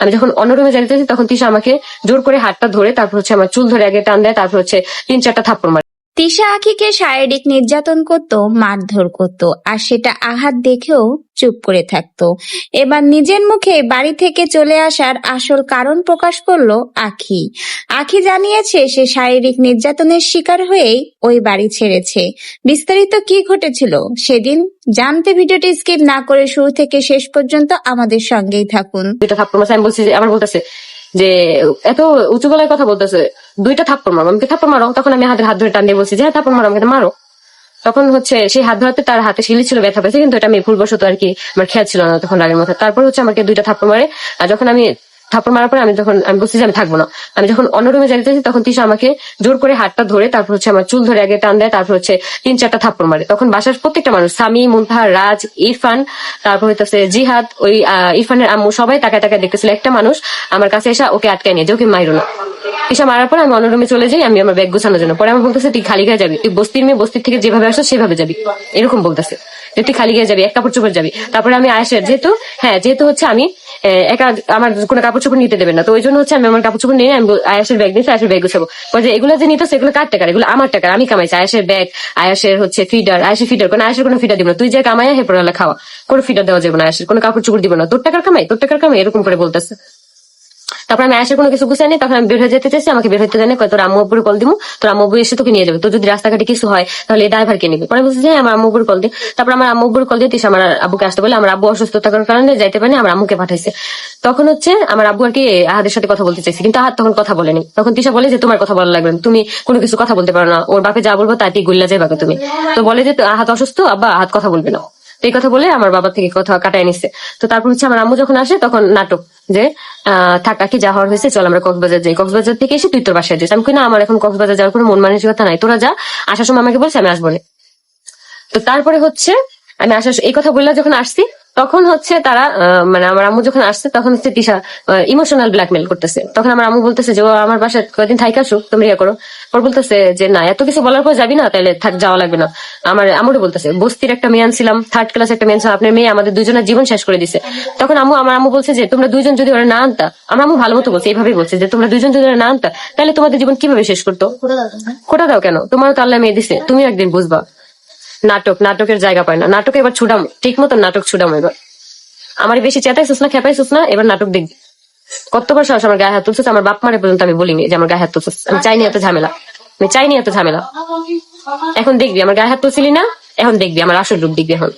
আমি যখন অন্য রুমে যাইতেছি তখন তিশা আমাকে জোর করে হাতটা ধরে, তারপর হচ্ছে আমার চুল ধরে আগে টান দেয়, তারপর হচ্ছে তিন চারটা থাপ্পড় মারে। তিশা আখিকে শারীরিক নির্যাতন করত, মারধর করত আর সেটা আঘাত দেখেও চুপ করে থাকতো। এবার নিজের মুখে বাড়ি থেকে চলে আসার আসল কারণ প্রকাশ করল আখি। আখি জানিয়েছে, সে শারীরিক নির্যাতনের শিকার হয়েই ওই বাড়ি ছেড়েছে। বিস্তারিত কি ঘটেছিল সেদিন জানতে ভিডিওটি স্কিপ না করে শুরু থেকে শেষ পর্যন্ত আমাদের সঙ্গেই থাকুন। যে এত উঁচু গলায় কথা বলতেছে, দুইটা থাপ্পড় মারো, আমাকে থাপ্পড় মারো। তখন আমি হাতের হাত ধরে টান দিয়ে বলছি, যে থাপ্পড় মারো, আমাকে মারো। তখন হচ্ছে সেই হাত ধরাতে তার হাতে শিলি ছিল, ব্যথা পেয়েছে, কিন্তু এটা আমি ভুলবশত আর কি আমার খেয়াল ছিল না তখন রাগের মাথায়। তারপর হচ্ছে আমাকে দুইটা থাপ্পড় মারে, আর যখন আমি থাপ্পড় মারার পরে আমি যখন, আমি বলছি আমি থাকব না। আমি যখন অন্য রুমে যাইতেছি তখন তিশা আমাকে জোর করে হাতটা ধরে, তারপর হচ্ছে আমার চুল ধরে আগে টান দেয়, তারপর হচ্ছে তিন চারটা থাপ্পড় মারে। তখন বাসার প্রত্যেকটা মানুষ, সামি, মুনতাহা, রাজ, ইরফান, তারপর হইতেছে জিহাদ, ওই ইরফানের আম্মু, সবাই তাকায় তাকায় দেখতেছিল। একটা মানুষ আমার কাছে এসে ওকে আটকায় নিয়ে যে ওকে মাইরো না। তিশা মারার পর আমি অন্য রুমে চলে যাই, আমি আমার ব্যাগ গোছানোর জন্য। পরে আমার বলতেছে, তুই খালি গায়ে যাবি, তুই বস্তির মেয়ে, বস্তির থেকে যেভাবে আসো, সেভাবে যাবি। এরকম বলতেছে তুই খালি গায়ে যাবি, এক কাপড় চোপড় যাবি। তারপরে আমি আয়েসের যেহেতু হ্যাঁ যেহেতু হচ্ছে আমি একা আমার কোনো কাপড় চোপড় নিতে দেবেন না। তো ওই জন্য হচ্ছে আমি আমার কাপড় চোপড় নিয়ে আমি আয়াসের ব্যাগ নিয়েছি আয়াসের ব্যাগ গুছাবো। যে এগুলো যে নিতে সেগুলো কার টাকার? এগুলো আমার টাকার, আমি কামাইছি। আয়াসের ব্যাগ আয়াসের হচ্ছে ফিডার আয়াসের ফিডার কোনো আয়াসের কোনো ফিডার দিব না। তুই যে কামাই হে পড়ালে খাওয়া। কোনো ফিডার দেওয়া যাবে না আয়াসের কোনো কাপড় চোপড় দিব না। তোর টাকার কামাই, তোর টাকার কামাই, এরকম করে বলতেছে। তারপর আমি আয়াসের কোনো কিছু গুছাই নেই তখন আমি বের হয়ে যেতে চাইছি আমাকে বের হইতে দেয় না কয় তোর আম্মু আব্বুর কল দিমু তোর আম্মু এসে তোকে নিয়ে যাবে তোর যদি রাস্তাঘাটে কিছু হয় তাহলে এই ড্রাইভারকে নিবি। পরে বলছি যে হ্যাঁ, আমার আম্মু কল দিই তারপর আমার আম্মু কল দিয়ে তিস আমার আব্বুকে আসতে বলে আমার আব্বু অসুস্থ থাকার কারণে যাইতে পারেনি আমার আম্মুকে পাঠাইছে। তখন হচ্ছে আমার আব্বু আর কি আহাদের সাথে কথা বলতে চাইছে কিন্তু আহাদ তখন কথা বলেনি। তখন তিশা বলে যে তোমার কথা বলা লাগবে। তুমি কোনো কিছু কথা বলতে পারো না ওর বাপে যা বলব তাতেই গুল্লা যাবে তুমি। তো বলে যে আহাত অসুস্থ আব্বা আহাত কথা বলবে না। তো এই কথা বলে আমার বাবা থেকে কথা কাটায় নিছে। তো তারপর হচ্ছে আমার আম্মু যখন আসে তখন নাটক যে, আহ, থাকা কি যা হওয়ার হয়েছে, চল আমরা কক্সবাজার যাই। কক্সবাজার থেকে এসে তুই তোর বাসায় যাই আমি কিনা আমার এখন কক্সবাজার যাওয়ার কোনো মন মানসিকতা নাই। তোরা যা, আসার সময় আমাকে বলছে, আমি আসব তো তারপরে হচ্ছে আমি আসার এই কথা বললাম যখন আসছি তখন হচ্ছে তারা আহ, মানে আমার আম্মু যখন আসছে তখন হচ্ছে তিশা ইমোশনাল ব্ল্যাকমেল করতেছে। তখন আমার আম্মু বলতেছে যে ও আমার বাসায় কয়েকদিন থাইকা আসুক তুমি ইয়ে করো। পর বলতেছে যে না এত কিছু বলার পর যাবি না তাহলে থাক যাওয়া লাগবে না। আমার আমুরে বলতেছে বস্তির একটা মেয়ে ছিলাম থার্ড ক্লাস একটা মেয়ে ছিলাম আপনার মেয়ে আমাদের দুজনের জীবন শেষ করে দিছে। তখন আম্মু আমার আম্মু বলছে যে তোমরা দুজন যদি ওরা না আনতা আমার আম্মু ভালো মতো বলছে এইভাবেই বলছে যে তোমরা দুজন যদি ওরা না আনতা তাহলে তোমাদের জীবন কীভাবে শেষ করতো? কোটা দাও কেন? তোমার তো আল্লাহ মেয়ে দিছে তুমি একদিন বুঝবা। নাটক, নাটকের জায়গা পায় না। নাটকে এবার ছুটাম ঠিক মতো নাটক ছুটাম এবার। আমার বেশি চেতাইছিস না, খেপাইছিস না, এবার নাটক দেখবি। কতবার সাহস আমার গায়ে হাত তুলছিস, আমার বাপ মারে পর্যন্ত আমি বলিনি যে আমার গায়ে হাত তুলছিস। আমি চাইনি এত ঝামেলা। আমি চাইনি এত ঝামেলা। এখন দেখবি, আমার গায়ে হাত তুলছিলি না, এখন দেখবি, আমার আসল রূপ দেখবি এখন।